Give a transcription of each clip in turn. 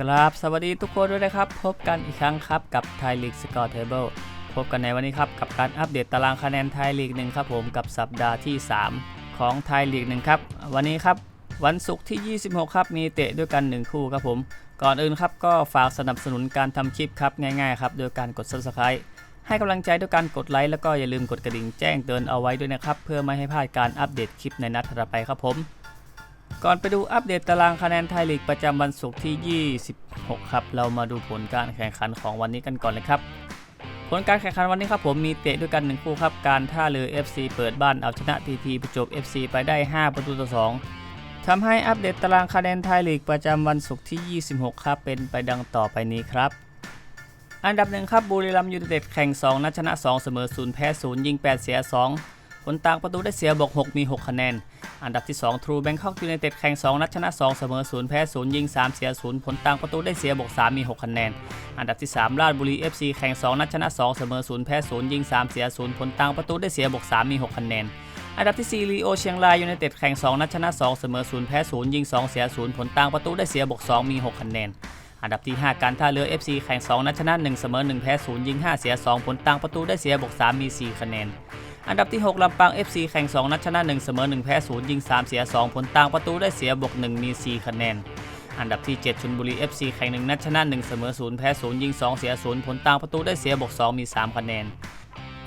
กราบสวัสดีทุกคนด้วยนะครับ พบกันอีกครั้งครับกับไทยลีกสกอร์เทเบิลพบกันในวันนี้ครับกับการอัปเดตตารางคะแนนไทยลีกหนึ่งครับผมกับสัปดาห์ที่ 3 ของไทยลีกหนึ่งครับ วันนี้ครับวันศุกร์ที่ 26 ครับมีเตะด้วยกัน 1 คู่ครับผม ก่อนอื่นครับก็ฝากสนับสนุนการทำคลิปครับง่ายๆครับโดยการกด subscribe ให้กำลังใจด้วยการกดไลค์แล้วก็อย่าลืมกดกระดิ่งแจ้งเตือนเอาไว้ด้วยนะครับเพื่อไม่ให้พลาดการอัปเดตคลิปในนัดถัดไปครับผม ก่อนไปดูอัปเดตตารางคะแนนไทยลีกประจำวันศุกร์ที่ 26 ครับ เรามาดูผลการแข่งขันของวันนี้กันก่อนเลยครับ ผลการแข่งขันวันนี้ครับผมมีเตะด้วยกัน 1 คู่ครับ การท่าเรือ FC เปิดบ้านเอาชนะ TP ประจบ FC ไปได้ 5 ประตูต่อ 2ทำให้อัปเดตตารางคะแนนไทยลีกประจำวันศุกร์ที่ 26 ครับ เป็นไปดังต่อไปนี้ครับอันดับหนึ่งครับบุรีรัมย์ยูไนเต็ดแข่ง 2 นัดชนะ 2 เสมอ 0 แพ้ 0 ยิง 8 เสีย 2 ลต่างประตูได้เสียบวก6มี 6 คะแนน อันดับที่2 True Bangkok United แข่ง 2 นัดชนะ 2 เสมอ 0 แพ้ 0 ยิง 3 เสีย 0 ผลต่างประตูได้เสียบวก3มี 6 คะแนน อันดับที่ 3 ราชบุรี FC แข่ง 2 นัดชนะ 2 เสมอ 0 แพ้ 0 ยิง 3 เสีย 0 ผลต่างประตูได้เสียบวก3มี 6 คะแนนอันดับที่4ลีโอเชียงรายยูไนเต็ดแข่ง 2 นัดชนะ 2 เสมอ 0 แพ้ 0 ยิง 2 เสีย 0 ผลต่างประตูได้เสียบวก2มี 6 คะแนน อันดับที่ 5 การท่าเรือ FC แข่ง 2 นัดชนะ 1 เสมอ 1 แพ้ 0 ยิง 5 เสีย 2 ผลต่างประตูได้เสียบวก3มี 4 คะแนน อันดับที่ 6ลำปาง FC แข่ง 2 นัดชนะ 1 เสมอ 1 แพ้ 0 ยิง 3 เสีย 2 ผลต่างประตูได้เสียบวก 1 มี 4 คะแนน อันดับที่ 7ชลบุรี FC แข่ง 1 นัดชนะ 1 เสมอ 0 แพ้ 0 ยิง 2 เสีย 0 ผลต่างประตูได้เสียบวก 2 มี 3 คะแนน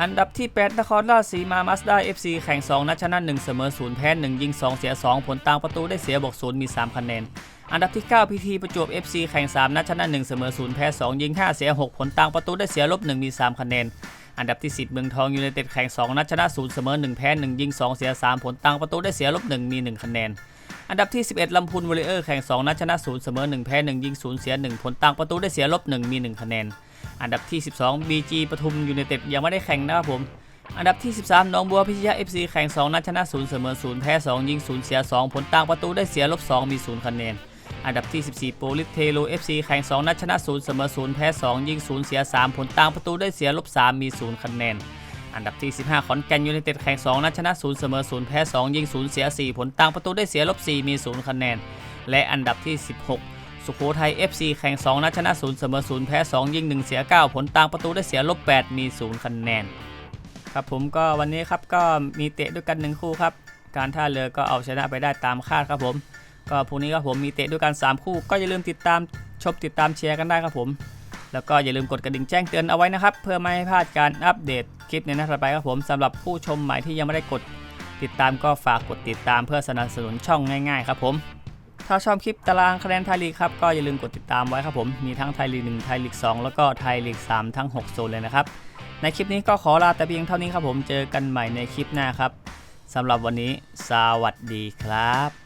อันดับที่ 8 นครราชสีมามาสด้า FC แข่ง 2 นัดชนะ 1 เสมอ 0 แพ้ 1 ยิง 2 เสีย 2 ผลต่างประตูได้เสียบวก 0 มี 3 คะแนน อันดับที่ 9 พีทีประจวบ FC แข่ง 3 นัดชนะ 1 เสมอ 0 แพ้ 2 ยิง 5 เสีย 6 ผลต่างประตูได้เสียลบ 1 มี 3 คะแนน อันดับที่ 10 เมืองทองยูไนเต็ดแข่ง 2 นัดชนะ 0 เสมอ 1 แพ้ 1 ยิง 2 เสีย 3 ผลต่างประตูได้เสียลบ 1 มี 1 คะแนน อันดับที่ 11 ลำพูนวอริเออร์แข่ง 2 นัดชนะ 0 เสมอ 1 แพ้ 1 ยิง 0 เสีย 1 ผลต่างประตูได้เสียลบ 1 มี 1 คะแนน อันดับที่ 12 BG ปทุมยูไนเต็ดยังไม่ได้แข่งนะครับผมอันดับที่ 13หนองบัวพิชยา FC แข่ง 2 นัดชนะ 0 เสมอ 0 แพ้ 2 ยิง 0 เสีย 2 ผลต่างประตูได้เสียลบ 2 มี 0 คะแนน อันดับที่ 14 โปลิสเทโล FC แข่ง 2 นัดชนะ 0 เสมอ 0 แพ้ 2 ยิง 0 เสีย 3 ผลต่างประตูได้เสียลบ 3 มี 0 คะแนน อันดับที่ 15 ขอนแก่นยูไนเต็ดแข่ง 2 นัดชนะ 0 เสมอ 0 แพ้ 2 ยิง 0 เสีย 4 ผลต่างประตูได้เสียลบ 4 มี 0 คะแนน และอันดับที่ 16 สุโขทัย FC แข่ง 2 นัดชนะ 0 เสมอ 0 แพ้ 2 ยิง 1 เสีย 9 ผลต่างประตูได้เสียลบ 8 มี 0 คะแนน ครับผมก็วันนี้ครับก็มีเตะด้วยกันหนึ่งคู่ครับ การท่าเรือก็เอาชนะไปได้ตามคาดครับผม ก็พรุ่งนี้ครับผมมีเตะด้วยกัน 3 คู่ ก็อย่าลืมติดตามชมติดตามเชียร์กันได้ครับผม แล้วก็อย่าลืมกดกระดิ่งแจ้งเตือนเอาไว้นะครับ เพื่อไม่ให้พลาดการอัปเดตคลิปในหนัดถัดไปครับผมสำหรับผู้ชมใหม่ที่ยังไม่ได้กดติดตามก็ฝากกดติดตามเพื่อสนับสนุนช่องง่ายๆครับผม ถ้าชอบคลิปตารางคะแนนไทยลีกครับก็อย่าลืมกดติดตามไว้ครับผม มีทั้งไทยลีก1ไทยลีก2 แล้วก็ไทยลีก3 ทั้ง 6 โซนเลยนะครับ ในคลิปนี้ก็ขอลาแต่เพียงเท่านี้ครับผม เจอกันใหม่ในคลิปหน้าครับสำหรับวันนี้ สวัสดีครับ